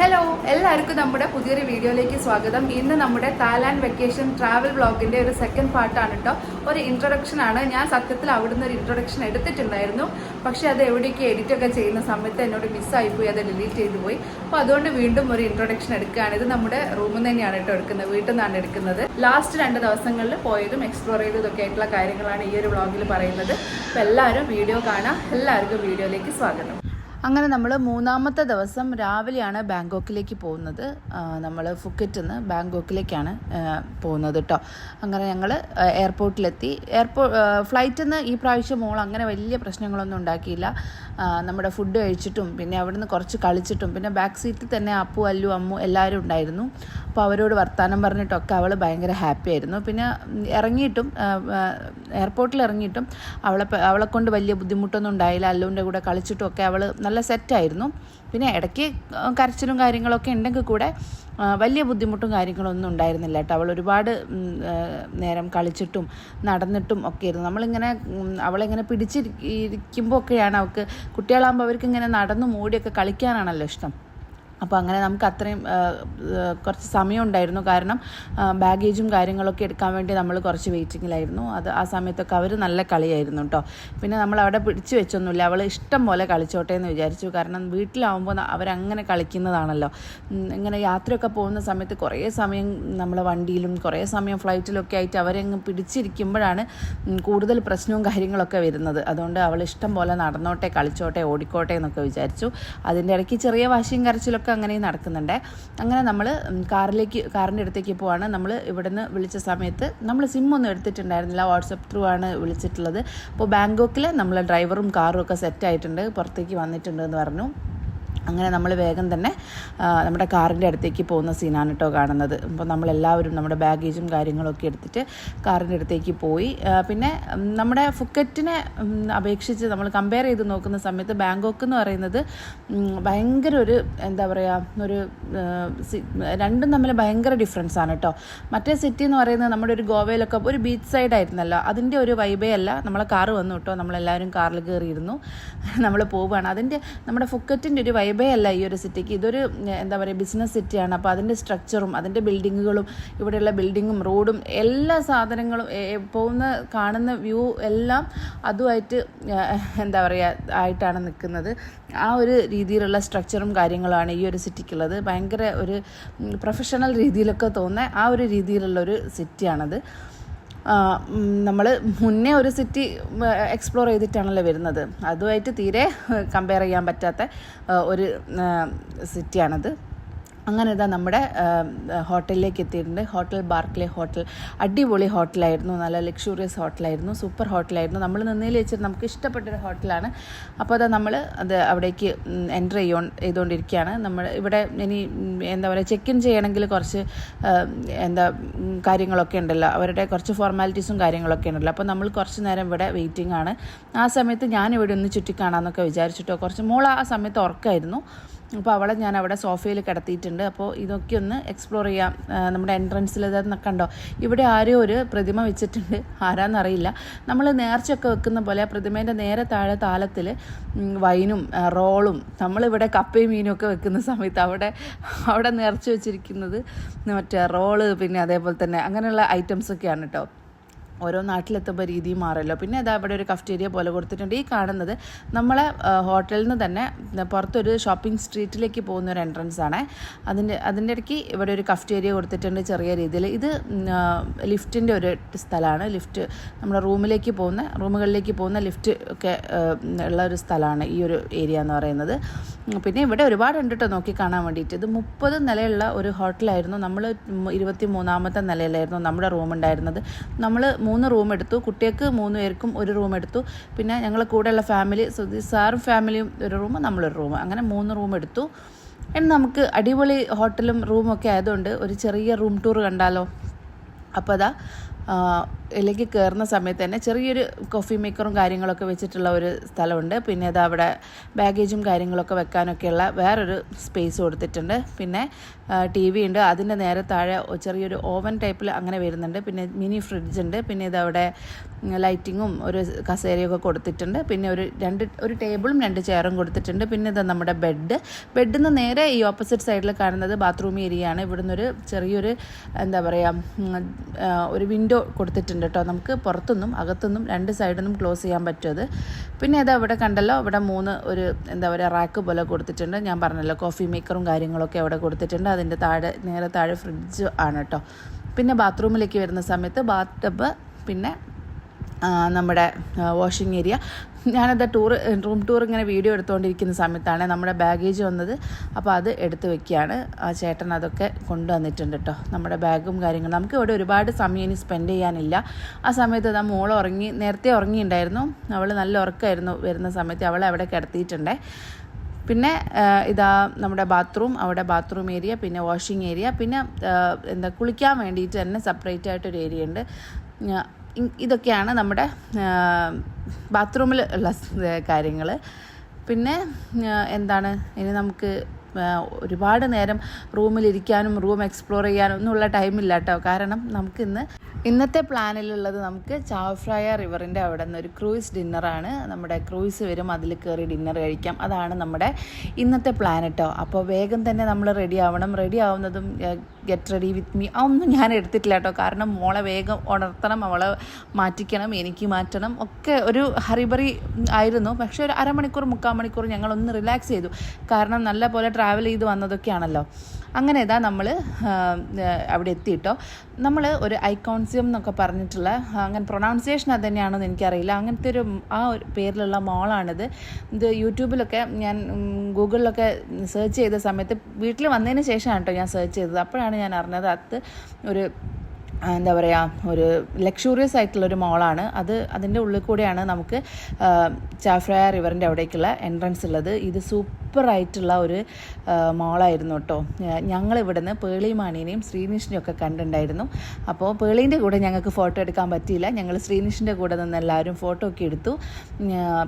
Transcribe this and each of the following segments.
Hello എല്ലാവർക്കും നമ്മുടെ പുതിയൊരു വീഡിയോയിലേക്ക് സ്വാഗതം. ഇന്ന് നമ്മുടെ തായ്ലാൻഡ് വെക്കേഷൻ ട്രാവൽ ബ്ലോഗിന്റെ ഒരു സെക്കൻഡ് പാർട്ടാണ് കേട്ടോ ഒരു ഇൻട്രൊഡക്ഷൻ ആണ്. ഞാൻ സത്യത്തിൽ അവിടുന്ന് ഒരു ഇൻട്രൊഡക്ഷൻ എടുത്തിട്ടുണ്ടായിരുന്നു. പക്ഷെ അത് എവിടേക്ക് എഡിറ്റ് ഒക്കെ ചെയ്യുന്ന സമയത്ത് എന്നോട് മിസ്സായി പോയി അത് ഡിലീറ്റ് ചെയ്തു പോയി. അപ്പോൾ അതുകൊണ്ട് വീണ്ടും ഒരു ഇൻട്രൊഡക്ഷൻ എടുക്കുകയാണ്. ഇത് നമ്മുടെ റൂമിൽ തന്നെയാണ് കേട്ടോ എടുക്കുന്നത് വീട്ടിൽ നിന്നാണ് എടുക്കുന്നത്. ലാസ്റ്റ് രണ്ട് ദിവസങ്ങളിൽ പോയതും എക്സ്പ്ലോർ ചെയ്തതും ഒക്കെ ആയിട്ടുള്ള കാര്യങ്ങളാണ് ഈ ഒരു വ്ളോഗിൽ പറയുന്നത്. അപ്പോൾ എല്ലാവരും വീഡിയോ കാണാം. എല്ലാവർക്കും വീഡിയോയിലേക്ക് സ്വാഗതം. അങ്ങനെ നമ്മൾ മൂന്നാമത്തെ ദിവസം രാവിലെയാണ് ബാങ്കോക്കിലേക്ക് പോകുന്നത്. നമ്മൾ ഫുക്കറ്റിൽ നിന്ന് ബാങ്കോക്കിലേക്കാണ് പോകുന്നത് കേട്ടോ അങ്ങനെ ഞങ്ങൾ എയർപോർട്ടിലെത്തി. എയർപോ ഫ്ലൈറ്റിൽ നിന്ന് ഈ പ്രാവശ്യം മോൾ അങ്ങനെ വലിയ പ്രശ്നങ്ങളൊന്നും ഉണ്ടാക്കിയില്ല. നമ്മുടെ ഫുഡ് കഴിച്ചിട്ടും പിന്നെ അവിടുന്ന് കുറച്ച് കളിച്ചിട്ടും പിന്നെ ബാക്ക് സീറ്റിൽ തന്നെ അപ്പു അല്ലു അമ്മു എല്ലാവരും ഉണ്ടായിരുന്നു. അപ്പോൾ അവരോട് വർത്തമാനം പറഞ്ഞിട്ടൊക്കെ അവൾ ഭയങ്കര ഹാപ്പി ആയിരുന്നു. പിന്നെ ഇറങ്ങിയിട്ടും എയർപോർട്ടിൽ ഇറങ്ങിയിട്ടും അവളെ അവളെ കൊണ്ട് വലിയ ബുദ്ധിമുട്ടൊന്നും ഉണ്ടായില്ല. അല്ലുവിന്റെ കൂടെ കളിച്ചിട്ടും ഒക്കെ അവൾ നല്ല സെറ്റായിരുന്നു പിന്നെ ഇടയ്ക്ക് കരച്ചിലും കാര്യങ്ങളൊക്കെ ഉണ്ടെങ്കിൽ കൂടെ വലിയ ബുദ്ധിമുട്ടും കാര്യങ്ങളൊന്നും ഉണ്ടായിരുന്നില്ല കേട്ടോ. അവൾ ഒരുപാട് നേരം കളിച്ചിട്ടും നടന്നിട്ടും ഒക്കെ ആയിരുന്നു നമ്മളിങ്ങനെ അവളിങ്ങനെ പിടിച്ചിരിക്കുമ്പോൾ ഒക്കെയാണ് അവൾക്ക് കുട്ടികളാകുമ്പോൾ അവർക്ക് ഇങ്ങനെ നടന്നു മൂടിയൊക്കെ കളിക്കാനാണല്ലോ ഇഷ്ടം. അപ്പോൾ അങ്ങനെ നമുക്ക് അത്രയും കുറച്ച് സമയം ഉണ്ടായിരുന്നു. കാരണം ബാഗേജും കാര്യങ്ങളൊക്കെ എടുക്കാൻ വേണ്ടി നമ്മൾ കുറച്ച് വെയിറ്റിങ്ങിലായിരുന്നു അത് ആ സമയത്തൊക്കെ അവർ നല്ല കളിയായിരുന്നു കേട്ടോ പിന്നെ നമ്മൾ അവിടെ പിടിച്ചു വെച്ചൊന്നുമില്ല. അവൾ ഇഷ്ടം പോലെ കളിച്ചോട്ടെ എന്ന് വിചാരിച്ചു. കാരണം വീട്ടിലാവുമ്പോൾ അവരങ്ങനെ കളിക്കുന്നതാണല്ലോ. ഇങ്ങനെ യാത്രയൊക്കെ പോകുന്ന സമയത്ത് കുറേ സമയം നമ്മൾ വണ്ടിയിലും കുറേ സമയം ഫ്ലൈറ്റിലൊക്കെ ആയിട്ട് അവരങ്ങ് പിടിച്ചിരിക്കുമ്പോഴാണ് കൂടുതൽ പ്രശ്നവും കാര്യങ്ങളൊക്കെ വരുന്നത്. അതുകൊണ്ട് അവൾ ഇഷ്ടം പോലെ നടന്നോട്ടെ കളിച്ചോട്ടെ ഓടിക്കോട്ടെ എന്നൊക്കെ വിചാരിച്ചു. അതിന്റെ ഇടയ്ക്ക് ചെറിയ വാശിയും കരച്ചിലൊക്കെ അങ്ങനെയും നടക്കുന്നുണ്ട്. അങ്ങനെ നമ്മൾ കാറിലേക്ക് കാറിന്റെ അടുത്തേക്ക് പോവാണ്. നമ്മൾ ഇവിടുന്ന് വിളിച്ച സമയത്ത് നമ്മൾ സിം ഒന്നും എടുത്തിട്ടുണ്ടായിരുന്നില്ല. വാട്സപ്പ് ത്രൂ ആണ് വിളിച്ചിട്ടുള്ളത്. അപ്പോൾ ബാങ്കോക്കിൽ നമ്മൾ ഡ്രൈവറും കാറും ഒക്കെ സെറ്റ് ആയിട്ടുണ്ട്. പുറത്തേക്ക് വന്നിട്ടുണ്ട് എന്ന് പറഞ്ഞു. അങ്ങനെ നമ്മൾ വേഗം തന്നെ നമ്മുടെ കാറിന്റെ അടുത്തേക്ക് പോകുന്ന സീനാണ് കേട്ടോ കാണുന്നത്. അപ്പോൾ നമ്മളെല്ലാവരും നമ്മുടെ ബാഗേജും കാര്യങ്ങളൊക്കെ എടുത്തിട്ട് കാറിന്റെ അടുത്തേക്ക് പോയി. പിന്നെ നമ്മുടെ ഫുക്കറ്റിനെ അപേക്ഷിച്ച് നമ്മൾ കമ്പയർ ചെയ്ത് നോക്കുന്ന സമയത്ത് ബാങ്കോക്ക് എന്ന് പറയുന്നത് ഭയങ്കര ഒരു എന്താ പറയുക ഒരു രണ്ടും തമ്മിൽ ഭയങ്കര ഡിഫറൻസ് ആണ് കേട്ടോ. മറ്റേ സിറ്റി എന്ന് പറയുന്നത് നമ്മുടെ ഒരു ഗോവയിലൊക്കെ ഒരു ബീച്ച് സൈഡ് ആയിരുന്നല്ലോ. അതിന്റെ ഒരു വൈബേ അല്ല. നമ്മളെ കാറ് വന്നു കേട്ടോ. നമ്മളെല്ലാവരും കാറിൽ കയറിയിരുന്നു. നമ്മൾ പോവുകയാണ്. അതിന്റെ നമ്മുടെ ഫുക്കറ്റിന്റെ ഒരു അല്ല ഈ ഒരു സിറ്റിക്ക് ഇതൊരു എന്താ പറയുക ബിസിനസ് സിറ്റിയാണ് അപ്പോൾ അതിന്റെ സ്ട്രക്ചറും അതിന്റെ ബിൽഡിങ്ങുകളും ഇവിടെയുള്ള ബിൽഡിങ്ങും റോഡും എല്ലാ സാധനങ്ങളും പോകുന്ന കാണുന്ന വ്യൂ എല്ലാം അതുമായിട്ട് എന്താ പറയുക ആയിട്ടാണ് നിൽക്കുന്നത്. ആ ഒരു രീതിയിലുള്ള സ്ട്രക്ചറും കാര്യങ്ങളാണ് ഈ ഒരു സിറ്റിക്കുള്ളത് ഭയങ്കര ഒരു പ്രൊഫഷണൽ രീതിയിലൊക്കെ തോന്നുന്ന ആ ഒരു രീതിയിലുള്ള ഒരു സിറ്റിയാണത് നമ്മൾ മുന്നേ ഒരു സിറ്റി എക്സ്പ്ലോർ ചെയ്തിട്ടാണല്ലോ വരുന്നത്. അതുമായിട്ട് തീരെ കമ്പയർ ചെയ്യാൻ പറ്റാത്ത ഒരു സിറ്റിയാണത് അങ്ങനെ ഇതാ നമ്മുടെ ഹോട്ടലിലേക്ക് എത്തിയിട്ടുണ്ട്. Hotel Barclay hotel. അടിപൊളി ഹോട്ടലായിരുന്നു. നല്ല ലക്ഷൂറിയസ് ഹോട്ടലായിരുന്നു. സൂപ്പർ ഹോട്ടലായിരുന്നു. നമ്മൾ നിന്നതിൽ വെച്ചിട്ട് നമുക്ക് ഇഷ്ടപ്പെട്ടൊരു ഹോട്ടലാണ്. അപ്പോൾ അതാ നമ്മൾ അത് അവിടേക്ക് എന്റർ ചെയ്യോ ചെയ്തുകൊണ്ടിരിക്കുകയാണ് നമ്മൾ ഇവിടെ ഇനി എന്താ പറയുക ചെക്ക് ഇൻ ചെയ്യണമെങ്കിൽ കുറച്ച് എന്താ കാര്യങ്ങളൊക്കെ ഉണ്ടല്ലോ. അവരുടെ കുറച്ച് ഫോർമാലിറ്റീസും കാര്യങ്ങളൊക്കെ ഉണ്ടല്ലോ. അപ്പോൾ നമ്മൾ കുറച്ച് നേരം ഇവിടെ വെയിറ്റിംഗ് ആണ്. ആ സമയത്ത് ഞാൻ ഇവിടെ ഒന്ന് ചുറ്റിക്കാണാന്നൊക്കെ വിചാരിച്ചിട്ടോ. കുറച്ച് മോൾ ആ സമയത്ത് ഉറക്കമായിരുന്നു അപ്പോൾ അവളെ ഞാൻ അവിടെ സോഫയിൽ കിടത്തിയിട്ടുണ്ട്. അപ്പോൾ ഇതൊക്കെ ഒന്ന് എക്സ്പ്ലോർ ചെയ്യാം. നമ്മുടെ എൻട്രൻസിൽ കണ്ടോ? ഇവിടെ ആരോ ഒരു പ്രതിമ വെച്ചിട്ടുണ്ട്. ആരാന്നറിയില്ല. നമ്മൾ നേർച്ചയൊക്കെ വെക്കുന്ന പോലെ പ്രതിമേന്റെ നേരെ താഴെ താലത്തിൽ വൈനും റോളും നമ്മളിവിടെ കപ്പയും മീനും ഒക്കെ വെക്കുന്ന സമയത്ത് അവിടെ അവിടെ നേർച്ച വെച്ചിരിക്കുന്നത് മറ്റേ റോൾ പിന്നെ അതേപോലെ തന്നെ അങ്ങനെയുള്ള ഐറ്റംസ് ഒക്കെയാണ് കേട്ടോ ഓരോ നാട്ടിലെത്തുമ്പോൾ രീതി മാറുമല്ലോ. പിന്നെ ഇതാ ഇവിടെ ഒരു കഫ്റ്റേരിയ പോലെ കൊടുത്തിട്ടുണ്ട്. ഈ കാണുന്നത് നമ്മളെ ഹോട്ടലിൽ നിന്ന് തന്നെ പുറത്തൊരു ഷോപ്പിംഗ് സ്ട്രീറ്റിലേക്ക് പോകുന്ന ഒരു എൻട്രൻസ് ആണ്. അതിന്റെ അതിന്റെ ഇടയ്ക്ക് ഇവിടെ ഒരു കഫ്റ്റേരിയ കൊടുത്തിട്ടുണ്ട് ചെറിയ രീതിയിൽ. ഇത് ലിഫ്റ്റിന്റെ ഒരു സ്ഥലമാണ് ലിഫ്റ്റ് നമ്മുടെ റൂമിലേക്ക് പോകുന്ന റൂമുകളിലേക്ക് പോകുന്ന ലിഫ്റ്റ് ഒക്കെ ഉള്ള ഒരു സ്ഥലമാണ് ഈ ഒരു ഏരിയ എന്ന് പറയുന്നത്. പിന്നെ ഇവിടെ ഒരുപാടുണ്ട് കേട്ടോ നോക്കി കാണാൻ വേണ്ടിയിട്ട്. ഇത് മുപ്പത് നിലയുള്ള ഒരു ഹോട്ടലായിരുന്നു നമ്മൾ ഇരുപത്തി മൂന്നാമത്തെ നിലയിലായിരുന്നു നമ്മുടെ റൂം ഉണ്ടായിരുന്നത്. നമ്മൾ മൂന്ന് റൂം എടുത്തു. കുട്ടികൾക്ക് മൂന്ന് പേർക്കും ഒരു റൂം എടുത്തു. പിന്നെ ഞങ്ങൾ കൂടെയുള്ള ഫാമിലി സാറും ഫാമിലിയും ഒരു റൂം നമ്മളൊരു റൂം അങ്ങനെ മൂന്ന് റൂം എടുത്തു. എന്നാൽ നമുക്ക് അടിപൊളി ഹോട്ടലും റൂമൊക്കെ ആയതുകൊണ്ട് ഒരു ചെറിയ റൂം ടൂർ കണ്ടാലോ? അപ്പോൾ അതാ ഇതിലേക്ക് കയറുന്ന സമയത്ത് തന്നെ ചെറിയൊരു കോഫി മേക്കറും കാര്യങ്ങളൊക്കെ വെച്ചിട്ടുള്ള ഒരു സ്ഥലമുണ്ട്. പിന്നെ അത് അവിടെ ബാഗേജും കാര്യങ്ങളൊക്കെ വെക്കാനൊക്കെയുള്ള വേറൊരു സ്പേസ് കൊടുത്തിട്ടുണ്ട്. പിന്നെ ടി വി ഉണ്ട്. അതിന്റെ നേരെ താഴെ ചെറിയൊരു ഓവൻ ടൈപ്പിൽ അങ്ങനെ വരുന്നുണ്ട്. പിന്നെ മിനി ഫ്രിഡ്ജ് ഉണ്ട്. പിന്നെ ഇതവിടെ ലൈറ്റിങ്ങും ഒരു കസേരയൊക്കെ കൊടുത്തിട്ടുണ്ട്. പിന്നെ ഒരു രണ്ട് ഒരു ടേബിളും രണ്ട് ചെയറും കൊടുത്തിട്ടുണ്ട്. പിന്നെ ഇത് നമ്മുടെ ബെഡ് ബെഡിൽ നിന്ന് നേരെ ഈ ഓപ്പോസിറ്റ് സൈഡിൽ കാണുന്നത് ബാത്റൂം ഏരിയയാണ് ഇവിടുന്ന് ഒരു ചെറിയൊരു എന്താ പറയുക ഒരു വിൻഡോ കൊടുത്തിട്ടുണ്ട്. കേട്ടോ. നമുക്ക് പുറത്തുനിന്നും അകത്തുനിന്നും രണ്ട് സൈഡിൽ ക്ലോസ് ചെയ്യാൻ പറ്റും പിന്നെ അത് അവിടെ കണ്ടല്ലോ അവിടെ മൂന്ന് ഒരു എന്താ പറയുക റാക്ക് പോലെ കൊടുത്തിട്ടുണ്ട്. ഞാൻ പറഞ്ഞല്ലോ കോഫി മേക്കറും കാര്യങ്ങളൊക്കെ അവിടെ കൊടുത്തിട്ടുണ്ട്. അതിന്റെ താഴെ നേരെ താഴെ ഫ്രിഡ്ജ് ആണ് കേട്ടോ. പിന്നെ ബാത്റൂമിലേക്ക് വരുന്ന സമയത്ത് ബാത്ത് ടബ് പിന്നെ നമ്മുടെ വാഷിംഗ് ഏരിയ ഞാനത് ടൂർ റൂം ടൂർ ഇങ്ങനെ വീഡിയോ എടുത്തുകൊണ്ടിരിക്കുന്ന സമയത്താണ് നമ്മുടെ ബാഗേജ് വന്നത്. അപ്പോൾ അത് എടുത്ത് വെക്കുകയാണ്. ആ ചേട്ടൻ അതൊക്കെ കൊണ്ടുവന്നിട്ടുണ്ട് കേട്ടോ നമ്മുടെ ബാഗും കാര്യങ്ങളും. നമുക്ക് ഇവിടെ ഒരുപാട് സമയം ഇനി സ്പെൻഡ് ചെയ്യാനില്ല. ആ സമയത്ത് ആ മോൾ ഉറങ്ങി നേരത്തെ ഉറങ്ങിയിട്ടുണ്ടായിരുന്നു അവൾ നല്ല ഉറക്കമായിരുന്നു വരുന്ന സമയത്ത്. അവളെ അവിടെ കിടത്തിയിട്ടുണ്ടേ. പിന്നെ ഇതാ നമ്മുടെ ബാത്റൂം അവിടെ ബാത്റൂം ഏരിയ പിന്നെ വാഷിംഗ് ഏരിയ പിന്നെ എന്താ കുളിക്കാൻ വേണ്ടിയിട്ട് തന്നെ സെപ്പറേറ്റ് ആയിട്ടൊരു ഏരിയ ഉണ്ട്. ഇതൊക്കെയാണ് നമ്മുടെ ബാത്റൂമിൽ ഉള്ള കാര്യങ്ങൾ പിന്നെ എന്താണ്? ഇനി നമുക്ക് ഒരുപാട് നേരം റൂമിലിരിക്കാനും റൂം എക്സ്പ്ലോർ ചെയ്യാനും ഒന്നുമുള്ള ടൈമില്ല കേട്ടോ കാരണം നമുക്കിന്ന് ഇന്നത്തെ പ്ലാനിലുള്ളത് നമുക്ക് ചാവ്ഫ്രായ റിവറിന്റെ അവിടെ നിന്ന് ഒരു ക്രൂയിസ് ഡിന്നറാണ് നമ്മുടെ ക്രൂയിസ് വരും അതിൽ കയറി ഡിന്നർ കഴിക്കാം. അതാണ് നമ്മുടെ ഇന്നത്തെ പ്ലാൻ കേട്ടോ അപ്പോൾ വേഗം തന്നെ നമ്മൾ റെഡി ആവണം. റെഡി ആവുന്നതും ഗെറ്റ് റെഡി വിത്ത് മീ ഒന്നും ഞാൻ എടുത്തിട്ടില്ല കേട്ടോ കാരണം മോളെ വേഗം ഉണർത്തണം അവളെ മാറ്റിക്കണം എനിക്ക് മാറ്റണം. ഒക്കെ ഒരു ഹറിബറി ആയിരുന്നു. പക്ഷേ ഒരു അരമണിക്കൂർ മുക്കാൽ മണിക്കൂർ ഞങ്ങളൊന്ന് റിലാക്സ് ചെയ്തു. കാരണം നല്ല പോലെ ട്രാവൽ ചെയ്ത് വന്നതൊക്കെയാണല്ലോ. അങ്ങനെ ഇതാ നമ്മൾ അവിടെ എത്തിയിട്ടോ. നമ്മൾ ഒരു ഐക്കോൺസിയം എന്നൊക്കെ പറഞ്ഞിട്ടുള്ള അങ്ങനെ പ്രൊണൗൺസിയേഷൻ അത് തന്നെയാണെന്ന് എനിക്കറിയില്ല. അങ്ങനത്തെ ഒരു ആ ഒരു പേരിലുള്ള മോളാണിത്. ഇത് യൂട്യൂബിലൊക്കെ ഞാൻ ഗൂഗിളിലൊക്കെ സെർച്ച് ചെയ്ത സമയത്ത് വീട്ടിൽ വന്നതിന് ശേഷമാണ് കേട്ടോ ഞാൻ സെർച്ച് ചെയ്തത്. അപ്പോഴാണ് ഞാൻ അറിഞ്ഞത് അത് ഒരു എന്താ പറയുക ഒരു ലക്ഷൂറിയസ് ആയിട്ടുള്ള ഒരു മോളാണ് അത് അതിന്റെ ഉള്ളിൽ കൂടെയാണ് നമുക്ക് ചാഫ്രയ റിവറിന്റെ അവിടേക്കുള്ള എൻട്രൻസ് ഉള്ളത്. ഇത് സൂപ്പറായിട്ടുള്ള ഒരു മോളായിരുന്നു കേട്ടോ. ഞങ്ങളിവിടുന്ന് പേളി മാണീനെയും ശ്രീനിഷിനെയും ഒക്കെ കണ്ടിട്ടുണ്ടായിരുന്നു. അപ്പോൾ പേളീന്റെ കൂടെ ഞങ്ങൾക്ക് ഫോട്ടോ എടുക്കാൻ പറ്റിയില്ല. ഞങ്ങൾ ശ്രീനിഷിന്റെ കൂടെ നിന്ന് എല്ലാവരും ഫോട്ടോ ഒക്കെ എടുത്തു.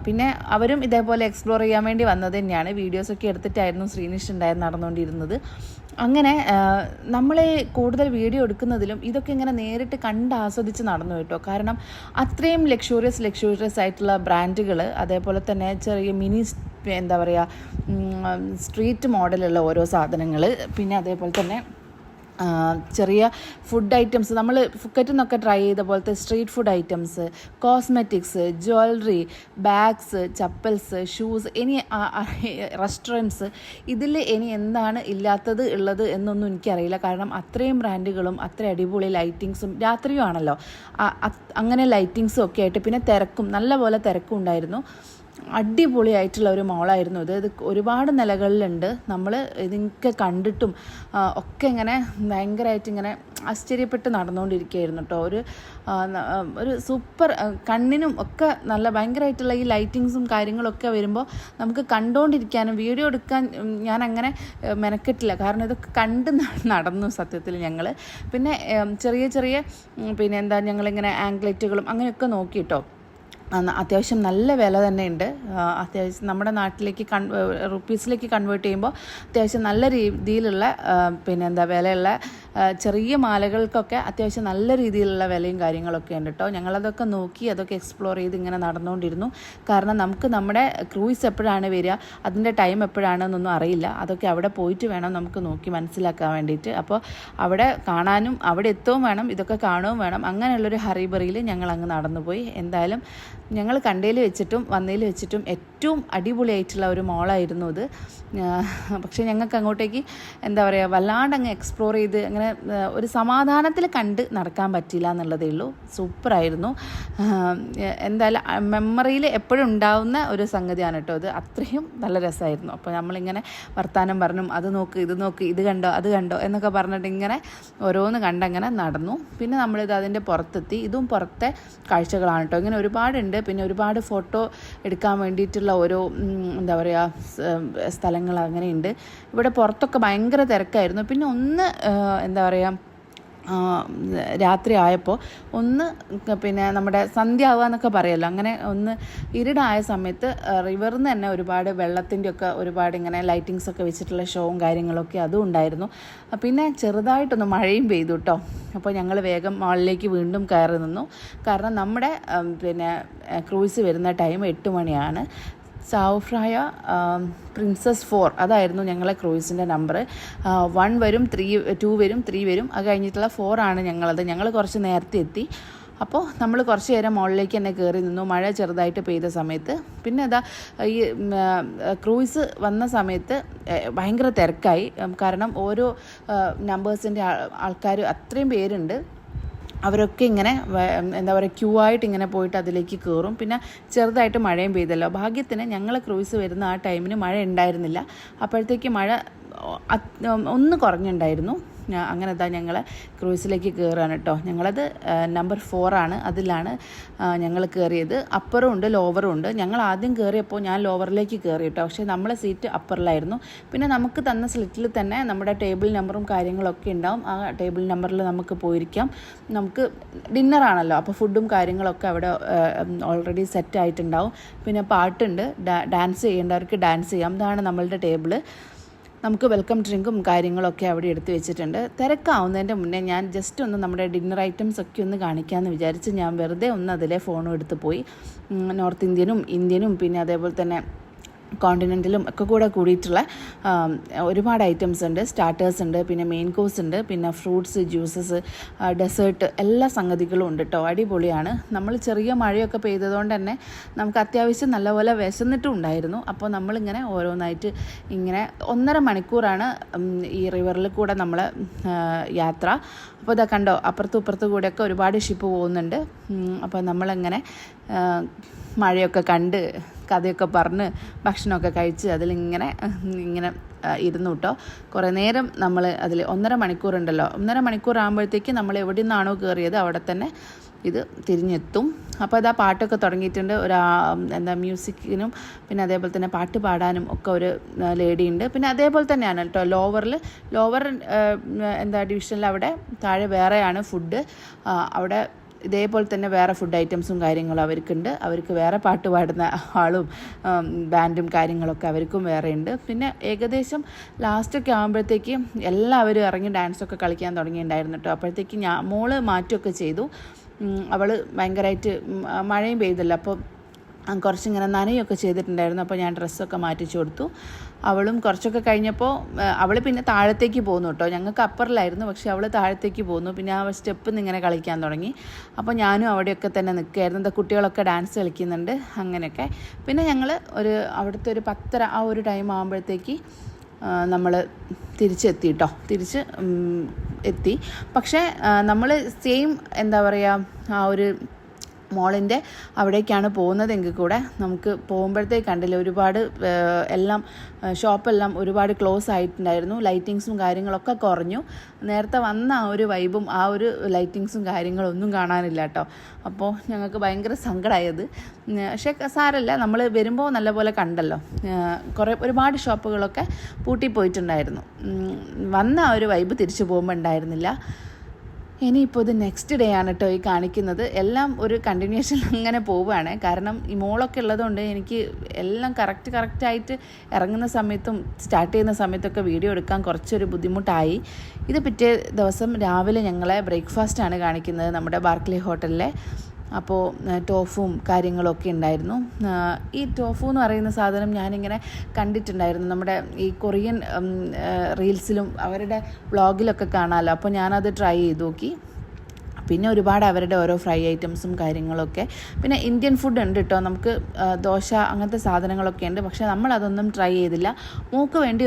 പിന്നെ അവരും ഇതേപോലെ എക്സ്പ്ലോർ ചെയ്യാൻ വേണ്ടി വന്നത് തന്നെയാണ്. വീഡിയോസൊക്കെ എടുത്തിട്ടായിരുന്നു ശ്രീനിഷ് ഉണ്ടായിരുന്നു നടന്നുകൊണ്ടിരുന്നത്. അങ്ങനെ നമ്മൾ കൂടുതൽ വീഡിയോ എടുക്കുന്നതിലും ഇതൊക്കെ ഇങ്ങനെ നേരിട്ട് കണ്ട് ആസ്വദിച്ച് നടന്നു കേട്ടോ. കാരണം അത്രയും ലക്ഷൂറിയസ് ലക്ഷൂറിയസ് ആയിട്ടുള്ള ബ്രാൻഡുകൾ അതേപോലെ തന്നെ ചെറിയ മിനി എന്താ പറയുക സ്ട്രീറ്റ് മോഡലുള്ള ഓരോ സാധനങ്ങൾ പിന്നെ അതേപോലെ തന്നെ ചെറിയ ഫുഡ് ഐറ്റംസ് നമ്മൾ ഫുക്കറ്റിൽ നിന്നൊക്കെ ട്രൈ ചെയ്ത പോലത്തെ street food items cosmetics jewellery bags chappals shoes ഇനി റെസ്റ്റോറന്റ്സ് ഇതിൽ ഇനി എന്താണ് ഇല്ലാത്തത് ഉള്ളത് എന്നൊന്നും എനിക്കറിയില്ല. കാരണം അത്രയും ബ്രാൻഡുകളും അത്ര അടിപൊളി ലൈറ്റിങ്സും രാത്രിയുമാണല്ലോ അങ്ങനെ ലൈറ്റിങ്സും ഒക്കെ ആയിട്ട് പിന്നെ തിരക്കും നല്ല പോലെ തിരക്കും ഉണ്ടായിരുന്നു. അടിപൊളിയായിട്ടുള്ള ഒരു മോളായിരുന്നു ഇത്. ഒരുപാട് നിലകളിലുണ്ട്. നമ്മൾ ഇതിനൊക്കെ കണ്ടിട്ടും ഒക്കെ ഇങ്ങനെ ഭയങ്കരമായിട്ട് ഇങ്ങനെ ആശ്ചര്യപ്പെട്ട് നടന്നുകൊണ്ടിരിക്കുകയായിരുന്നു കേട്ടോ ഒരു ഒരു സൂപ്പർ കണ്ണിനും ഒക്കെ നല്ല ഭയങ്കരമായിട്ടുള്ള ഈ ലൈറ്റിങ്സും കാര്യങ്ങളൊക്കെ വരുമ്പോൾ നമുക്ക് കണ്ടുകൊണ്ടിരിക്കാനും വീഡിയോ എടുക്കാൻ ഞാൻ അങ്ങനെ മെനക്കെട്ടില്ല. കാരണം ഇതൊക്കെ കണ്ട് നടന്നു സത്യത്തിൽ ഞങ്ങൾ പിന്നെ ചെറിയ ചെറിയ പിന്നെ എന്താ ഞങ്ങളിങ്ങനെ ആംഗ്ലറ്റുകളും അങ്ങനെയൊക്കെ നോക്കിയിട്ടോ അത്യാവശ്യം നല്ല വില തന്നെയുണ്ട്. അത്യാവശ്യം നമ്മുടെ നാട്ടിലേക്ക് കൺ റുപ്പീസിലേക്ക് കൺവേർട്ട് ചെയ്യുമ്പോൾ അത്യാവശ്യം നല്ല രീതിയിലുള്ള പിന്നെ എന്താ വിലയുള്ള ചെറിയ മാലകൾക്കൊക്കെ അത്യാവശ്യം നല്ല രീതിയിലുള്ള വിലയും കാര്യങ്ങളൊക്കെ ഉണ്ട് കേട്ടോ ഞങ്ങളതൊക്കെ നോക്കി അതൊക്കെ എക്സ്പ്ലോർ ചെയ്ത് ഇങ്ങനെ നടന്നുകൊണ്ടിരുന്നു കാരണം നമുക്ക് നമ്മുടെ ക്രൂയിസ് എപ്പോഴാണ് വരിക അതിന്റെ ടൈം എപ്പോഴാണെന്നൊന്നും അറിയില്ല. അതൊക്കെ അവിടെ പോയിട്ട് വേണം നമുക്ക് നോക്കി മനസ്സിലാക്കാൻ വേണ്ടിയിട്ട്. അപ്പോൾ അവിടെ കാണാനും അവിടെ എത്തുകയും വേണം ഇതൊക്കെ കാണുകയും വേണം. അങ്ങനെയുള്ളൊരു ഹറിബറിയിൽ ഞങ്ങൾ അങ്ങ് നടന്നുപോയി. എന്തായാലും ഞങ്ങൾ കണ്ടതിൽ വെച്ചിട്ടും വന്നതിൽ വെച്ചിട്ടും ഏറ്റവും അടിപൊളിയായിട്ടുള്ള ഒരു മോളായിരുന്നു അത്. പക്ഷേ ഞങ്ങൾക്ക് അങ്ങോട്ടേക്ക് എന്താ പറയുക വല്ലാണ്ട് അങ്ങ് എക്സ്പ്ലോർ ചെയ്ത് അങ്ങനെ ഒരു സമാധാനത്തിൽ കണ്ട് നടക്കാൻ പറ്റില്ല എന്നുള്ളതേ ഉള്ളൂ. സൂപ്പറായിരുന്നു എന്തായാലും മെമ്മറിയിൽ എപ്പോഴും ഉണ്ടാവുന്ന ഒരു സംഗതിയാണ് കേട്ടോ അത്. അത്രയും നല്ല രസമായിരുന്നു. അപ്പോൾ നമ്മളിങ്ങനെ വർത്തമാനം പറഞ്ഞു അത് നോക്ക് ഇത് നോക്ക് ഇത് കണ്ടോ അത് കണ്ടോ എന്നൊക്കെ പറഞ്ഞിട്ട് ഇങ്ങനെ ഓരോന്ന് കണ്ടങ്ങനെ നടന്നു. പിന്നെ നമ്മളിത് അതിന്റെ പുറത്തെത്തി. ഇതും പുറത്തെ കാഴ്ചകളാണ് കേട്ടോ. ഇങ്ങനെ ഒരുപാടുണ്ട്. പിന്നെ ഒരുപാട് ഫോട്ടോ എടുക്കാൻ വേണ്ടിയിട്ടുള്ള ഓരോ എന്താ പറയുക സ്ഥലങ്ങൾ അങ്ങനെയുണ്ട്. ഇവിടെ പുറത്തൊക്കെ ഭയങ്കര തിരക്കായിരുന്നു. പിന്നെ ഒന്ന് എന്താ പറയുക രാത്രി ആയപ്പോൾ ഒന്ന് പിന്നെ നമ്മുടെ സന്ധ്യ ആവുക എന്നൊക്കെ പറയല്ലോ. അങ്ങനെ ഒന്ന് ഇരുടായ സമയത്ത് റിവറിൽ നിന്ന് തന്നെ ഒരുപാട് വെള്ളത്തിന്റെ ഒക്കെ ഒരുപാട് ഇങ്ങനെ ലൈറ്റിങ്സ് ഒക്കെ വെച്ചിട്ടുള്ള ഷോവും കാര്യങ്ങളൊക്കെ അതും ഉണ്ടായിരുന്നു. പിന്നെ ചെറുതായിട്ടൊന്ന് മഴയും പെയ്തു കേട്ടോ അപ്പോൾ ഞങ്ങൾ വേഗം മാളിലേക്ക് വീണ്ടും കയറി നിന്നു. കാരണം നമ്മുടെ പിന്നെ ക്രൂയിസ് വരുന്ന ടൈം എട്ട് മണിയാണ്. സാവുഫ്രായ പ്രിൻസസ് ഫോർ അതായിരുന്നു ഞങ്ങളെ ക്രൂയിസിന്റെ നമ്പർ വൺ വരും ത്രീ ടു വരും ത്രീ വരും. അത് കഴിഞ്ഞിട്ടുള്ള ഫോർ ആണ് ഞങ്ങളത്. ഞങ്ങൾ കുറച്ച് നേരത്തെ എത്തി. അപ്പോൾ നമ്മൾ കുറച്ച് നേരം മുകളിലേക്ക് തന്നെ കയറി നിന്നു. മഴ ചെറുതായിട്ട് പെയ്ത സമയത്ത്. പിന്നെ അതാ ഈ ക്രൂയിസ് വന്ന സമയത്ത് ഭയങ്കര തിരക്കായി. കാരണം ഓരോ നമ്പേഴ്സിന്റെ ആൾക്കാർ അത്രയും പേരുണ്ട്. അവരൊക്കെ ഇങ്ങനെ എന്താ പറയുക ക്യൂ ആയിട്ട് ഇങ്ങനെ പോയിട്ട് അതിലേക്ക് കയറും പിന്നെ ചെറുതായിട്ട് മഴയും പെയ്തല്ലോ. ഭാഗ്യത്തിന് ഞങ്ങൾ ക്രൂയിസ് വരുന്ന ആ ടൈമിന് മഴ ഉണ്ടായിരുന്നില്ല. അപ്പോഴത്തേക്ക് മഴ ഒന്ന് കുറഞ്ഞുണ്ടായിരുന്നു. അങ്ങനെ ഇതാ ഞങ്ങൾ ക്രൂസിലേക്ക് കയറുകയാണ് കേട്ടോ ഞങ്ങളത് നമ്പർ ഫോറാണ് അതിലാണ് ഞങ്ങൾ കയറിയത് അപ്പറും ഉണ്ട് ലോവറും ഉണ്ട്. ഞങ്ങൾ ആദ്യം കയറിയപ്പോൾ ഞാൻ ലോവറിലേക്ക് കയറി കേട്ടോ പക്ഷേ നമ്മളെ സീറ്റ് അപ്പറിലായിരുന്നു. പിന്നെ നമുക്ക് തന്ന സ്ലിറ്റിൽ തന്നെ നമ്മുടെ ടേബിൾ നമ്പറും കാര്യങ്ങളൊക്കെ ഉണ്ടാവും. ആ ടേബിൾ നമ്പറിൽ നമുക്ക് പോയിരിക്കാം. നമുക്ക് ഡിന്നറാണല്ലോ അപ്പോൾ ഫുഡും കാര്യങ്ങളൊക്കെ അവിടെ ഓൾറെഡി സെറ്റ് ആയിട്ടുണ്ടാവും പിന്നെ പാട്ടുണ്ട്. ഡാൻസ് ചെയ്യേണ്ടവർക്ക് ഡാൻസ് ചെയ്യാം. ഇതാണ് നമ്മളുടെ ടേബിൾ. നമുക്ക് വെൽക്കം ഡ്രിങ്കും കാര്യങ്ങളൊക്കെ അവിടെ എടുത്തു വെച്ചിട്ടുണ്ട്. തിരക്കാവുന്നതിന്റെ മുന്നേ ഞാൻ ജസ്റ്റ് ഒന്ന് നമ്മുടെ ഡിന്നർ ഐറ്റംസ് ഒക്കെ ഒന്ന് കാണിക്കാമെന്ന് വിചാരിച്ച് ഞാൻ വെറുതെ ഒന്ന് അതിലെ ഫോണും എടുത്ത് പോയി. നോർത്ത് ഇന്ത്യനും ഇന്ത്യനും പിന്നെ അതേപോലെ തന്നെ കോണ്ടിനെന്റിലും ഒക്കെ കൂടെ കൂടിയിട്ടുള്ള ഒരുപാട് ഐറ്റംസ് ഉണ്ട്. സ്റ്റാർട്ടേഴ്സ് ഉണ്ട് പിന്നെ മെയിൻ കോഴ്സ് ഉണ്ട് പിന്നെ ഫ്രൂട്ട്സ് ജ്യൂസസ് ഡെസേർട്ട് എല്ലാ സംഗതികളും ഉണ്ട് കേട്ടോ അടിപൊളിയാണ്. നമ്മൾ ചെറിയ മഴയൊക്കെ പെയ്തതുകൊണ്ട് തന്നെ നമുക്ക് അത്യാവശ്യം നല്ലപോലെ വിശന്നിട്ടും ഉണ്ടായിരുന്നു. അപ്പോൾ നമ്മളിങ്ങനെ ഓരോന്നായിട്ട് ഇങ്ങനെ ഒന്നര മണിക്കൂറാണ് ഈ റിവറിൽ കൂടെ നമ്മൾ യാത്ര. അപ്പോൾ ഇതാ കണ്ടോ അപ്പുറത്തും ഇപ്പുറത്തും കൂടെയൊക്കെ ഒരുപാട് ഷിപ്പ് പോകുന്നുണ്ട്. അപ്പോൾ നമ്മളിങ്ങനെ മഴയൊക്കെ കണ്ട് കഥയൊക്കെ പറഞ്ഞ് ഭക്ഷണമൊക്കെ കഴിച്ച് അതിലിങ്ങനെ ഇങ്ങനെ ആ, ഇരുന്നു കേട്ടോ കുറേ നേരം നമ്മൾ അതിൽ ഒന്നര മണിക്കൂറുണ്ടല്ലോ. ഒന്നര മണിക്കൂർ ആകുമ്പോഴത്തേക്ക് നമ്മൾ എവിടെ നിന്നാണോ കയറിയത് അവിടെ തന്നെ ഇത് തിരിഞ്ഞെത്തും. അപ്പോൾ അതാ പാട്ടൊക്കെ തുടങ്ങിയിട്ടുണ്ട്. ഒരു എന്താ മ്യൂസിക്കിനും പിന്നെ അതേപോലെ തന്നെ പാട്ട് പാടാനും ഒക്കെ ഒരു ലേഡി ഉണ്ട്. പിന്നെ അതേപോലെ തന്നെയാണ് കേട്ടോ ലോവറിൽ ലോവർ എന്താ ഡിവിഷനിൽ അവിടെ താഴെ വേറെയാണ് ഫുഡ്. അവിടെ ഇതേപോലെ തന്നെ വേറെ ഫുഡ് ഐറ്റംസും കാര്യങ്ങളും അവർക്കുണ്ട്. അവർക്ക് വേറെ പാട്ട് പാടുന്ന ആളും ബാൻഡും കാര്യങ്ങളൊക്കെ അവർക്കും വേറെ ഉണ്ട് പിന്നെ ഏകദേശം ലാസ്റ്റൊക്കെ ആകുമ്പോഴത്തേക്ക് എല്ലാവരും ഇറങ്ങി ഡാൻസൊക്കെ കളിക്കാൻ തുടങ്ങിയിട്ടുണ്ടായിരുന്നു കേട്ടോ. അപ്പോഴത്തേക്ക് ഞാൻ മോൾ മാറ്റുമൊക്കെ ചെയ്തു. അവൾ ഭയങ്കരമായിട്ട് മഴയും പെയ്തല്ലോ. അപ്പോൾ കുറച്ചിങ്ങനെ നനയൊക്കെ ചെയ്തിട്ടുണ്ടായിരുന്നു. അപ്പോൾ ഞാൻ ഡ്രസ്സൊക്കെ മാറ്റിച്ചു കൊടുത്തു. അവളും കുറച്ചൊക്കെ കഴിഞ്ഞപ്പോൾ അവൾ പിന്നെ താഴത്തേക്ക് പോന്നു കേട്ടോ. ഞങ്ങൾക്ക് അപ്പറിലായിരുന്നു പക്ഷെ അവൾ താഴത്തേക്ക് പോന്നു പിന്നെ ആ സ്റ്റെപ്പ് ഇങ്ങനെ കളിക്കാൻ തുടങ്ങി. അപ്പോൾ ഞാനും അവിടെയൊക്കെ തന്നെ നിൽക്കുകയായിരുന്നു എന്താ കുട്ടികളൊക്കെ ഡാൻസ് കളിക്കുന്നുണ്ട് അങ്ങനെയൊക്കെ. പിന്നെ ഞങ്ങൾ ഒരു അവിടുത്തെ ഒരു പത്തര ആ ഒരു ടൈം ആകുമ്പോഴത്തേക്ക് നമ്മൾ തിരിച്ചെത്തി കേട്ടോ. തിരിച്ച് എത്തി. പക്ഷേ നമ്മൾ സെയിം എന്താ പറയുക ആ ഒരു മോളിന്റെ അവിടേക്കാണ് പോകുന്നതെങ്കിൽ കൂടെ നമുക്ക് പോകുമ്പോഴത്തേക്ക് കണ്ടില്ല ഒരുപാട് എല്ലാം ഷോപ്പെല്ലാം ഒരുപാട് ക്ലോസ് ആയിട്ടുണ്ടായിരുന്നു. ലൈറ്റിങ്സും കാര്യങ്ങളൊക്കെ കുറഞ്ഞു. നേരത്തെ വന്ന ആ ഒരു വൈബും ആ ഒരു ലൈറ്റിങ്സും കാര്യങ്ങളും ഒന്നും കാണാനില്ല കേട്ടോ. അപ്പോൾ ഞങ്ങൾക്ക് ഭയങ്കര സങ്കടമായത് പക്ഷേ സാരല്ല നമ്മൾ വരുമ്പോൾ നല്ലപോലെ കണ്ടല്ലോ. കുറേ ഒരുപാട് ഷോപ്പുകളൊക്കെ പൂട്ടിപ്പോയിട്ടുണ്ടായിരുന്നു. പോയിട്ടുണ്ടായിരുന്നു വന്ന ആ ഒരു വൈബ് തിരിച്ചു പോകുമ്പോൾ ഉണ്ടായിരുന്നില്ല. ഇനിയിപ്പോൾ ഇത് നെക്സ്റ്റ് ഡേ ആണ് കേട്ടോ ഈ കാണിക്കുന്നത്. എല്ലാം ഒരു കണ്ടിന്യൂഷൻ അങ്ങനെ പോവുകയാണ്. കാരണം ഈ മോളൊക്കെ ഉള്ളതുകൊണ്ട് എനിക്ക് എല്ലാം കറക്റ്റ് കറക്റ്റായിട്ട് ഇറങ്ങുന്ന സമയത്തും സ്റ്റാർട്ട് ചെയ്യുന്ന സമയത്തൊക്കെ വീഡിയോ എടുക്കാൻ കുറച്ചൊരു ബുദ്ധിമുട്ടായി. ഇത് പിറ്റേ ദിവസം രാവിലെ ഞങ്ങളെ ബ്രേക്ക്ഫാസ്റ്റാണ് കാണിക്കുന്നത് നമ്മുടെ ബാർക്ലി ഹോട്ടലിലെ അപ്പോൾ ടോഫും കാര്യങ്ങളൊക്കെ ഉണ്ടായിരുന്നു. ഈ ടോഫു എന്ന് പറയുന്ന സാധനം ഞാനിങ്ങനെ കണ്ടിട്ടുണ്ടായിരുന്നു. നമ്മുടെ ഈ കൊറിയൻ റീൽസിലും അവരുടെ വ്ളോഗിലൊക്കെ കാണാമല്ലോ. അപ്പോൾ ഞാനത് ട്രൈ ചെയ്ത് നോക്കി. പിന്നെ ഒരുപാട് അവരുടെ ഓരോ ഫ്രൈ ഐറ്റംസും കാര്യങ്ങളൊക്കെ. പിന്നെ ഇന്ത്യൻ ഫുഡ് ഉണ്ട് കേട്ടോ നമുക്ക് ദോശ അങ്ങനത്തെ സാധനങ്ങളൊക്കെ ഉണ്ട്. പക്ഷേ നമ്മൾ അതൊന്നും ട്രൈ ചെയ്തില്ല. മൂക്ക് വേണ്ടി